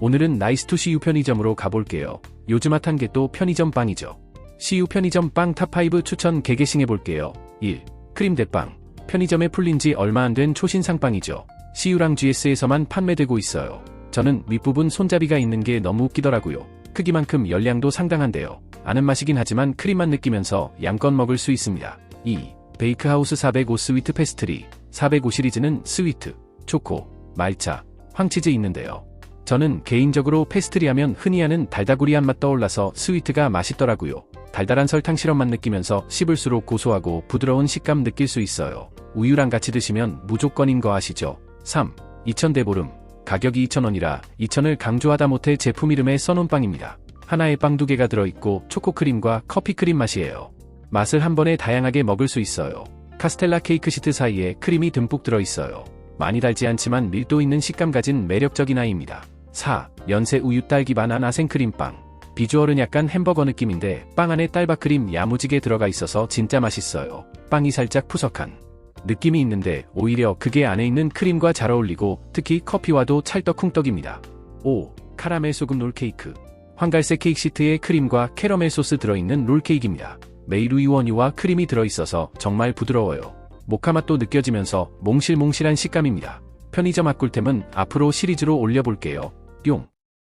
오늘은 나이스투 CU 편의점으로 가볼게요. 요즘 핫한 게 또 편의점 빵이죠. CU 편의점 빵 탑5 추천 개개싱해볼게요. 1. 크림 대빵. 편의점에 풀린 지 얼마 안 된 초신상 빵이죠. CU랑 GS에서만 판매되고 있어요. 저는 윗부분 손잡이가 있는 게 너무 웃기더라고요. 크기만큼 열량도 상당한데요. 아는 맛이긴 하지만 크림만 느끼면서 양껏 먹을 수 있습니다. 2. 베이크하우스 405 스위트 페스트리. 405 시리즈는 스위트, 초코, 말차, 황치즈 있는데요. 저는 개인적으로 페스트리 하면 흔히 하는 달다구리한 맛 떠올라서 스위트가 맛있더라고요. 달달한 설탕 시럽만 느끼면서 씹을수록 고소하고 부드러운 식감 느낄 수 있어요. 우유랑 같이 드시면 무조건인 거 아시죠? 3. 2000 대 보름. 가격이 2,000원이라 2,000을 강조하다 못해 제품 이름에 써놓은 빵입니다. 하나에 빵 두 개가 들어있고 초코크림과 커피크림 맛이에요. 맛을 한 번에 다양하게 먹을 수 있어요. 카스텔라 케이크 시트 사이에 크림이 듬뿍 들어있어요. 많이 달지 않지만 밀도 있는 식감 가진 매력적인 아이입니다. 4. 연세 우유 딸기 바나나 생크림 빵. 비주얼은 약간 햄버거 느낌인데 빵 안에 딸바 크림 야무지게 들어가 있어서 진짜 맛있어요. 빵이 살짝 푸석한 느낌이 있는데 오히려 그게 안에 있는 크림과 잘 어울리고 특히 커피와도 찰떡쿵떡입니다. 5. 카라멜 소금 롤케이크. 황갈색 케이크 시트에 크림과 캐러멜 소스 들어있는 롤케이크입니다. 메이루이 원유와 크림이 들어있어서 정말 부드러워요. 모카 맛도 느껴지면서 몽실몽실한 식감입니다. 편의점 앞꿀템은 앞으로 시리즈로 올려볼게요. jong.